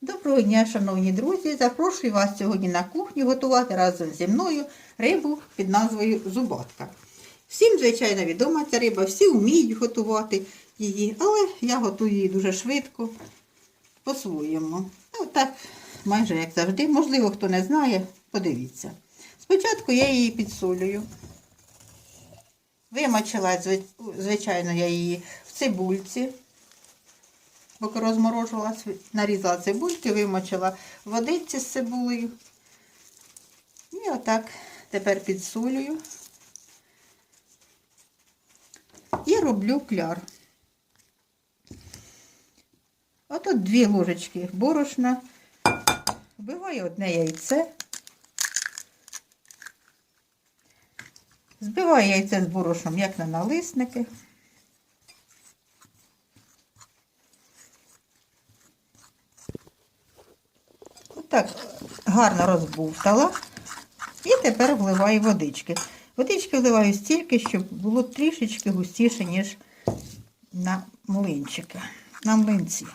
Доброго дня, шановні друзі! Запрошую вас сьогодні на кухню готувати разом зі мною рибу під назвою зубатка. Всім, звичайно, відома ця риба, всі вміють готувати її, але я готую її дуже швидко, по-своєму. Отак, майже як завжди. Можливо, хто не знає, подивіться. Спочатку я її підсолюю. Вимочила, звичайно, я її в цибульці поки розморожувала, св- нарізала цибульки, вимочила водиці з цибулею. І отак тепер підсолюю. І роблю кляр. Отут дві ложечки борошна. Вбиваю одне яйце. Збиваю яйце з борошном, як на налисники. Так, гарно розбувтала. І тепер вливаю водички. Водички вливаю стільки, щоб було трішечки густіше, ніж на млинчики, на млинці.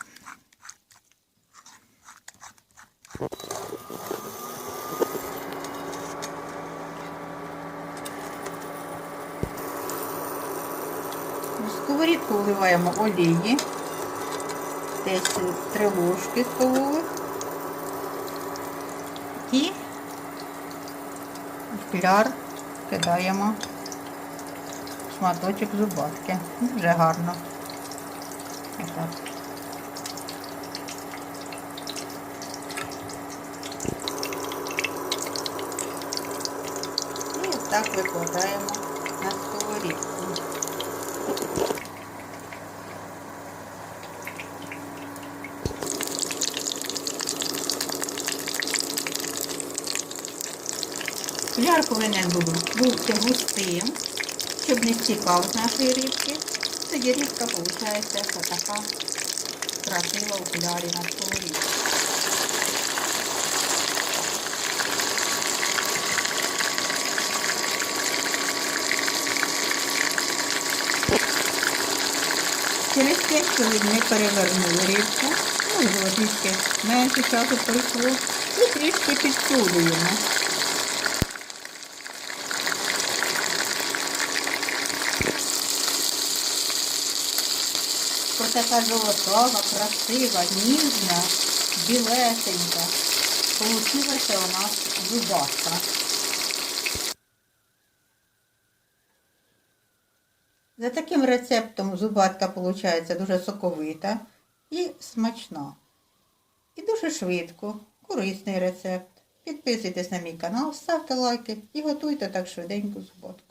В сковорідку вливаємо олії, десь три ложки столових. І в кляр кидаємо шматочок зубатки. Дуже гарно. Отак. І так викладаємо на сковорідку. Кляр повинен бу- бути густим, щоб не стікав з нашої рибки. Тоді рибка виходить така красива у клярі на сковорідці. Через 5 хвилин ми перевернули рибку, можливо, трішки менше часу пройшло, і трішки підсолюємо. Така золотава, красива, ніжна, білесенька. Получилася у нас зубатка. За таким рецептом зубатка виходить дуже соковита і смачна. І дуже швидко, корисний рецепт. Підписуйтесь на мій канал, ставте лайки і готуйте так швиденько зубатку.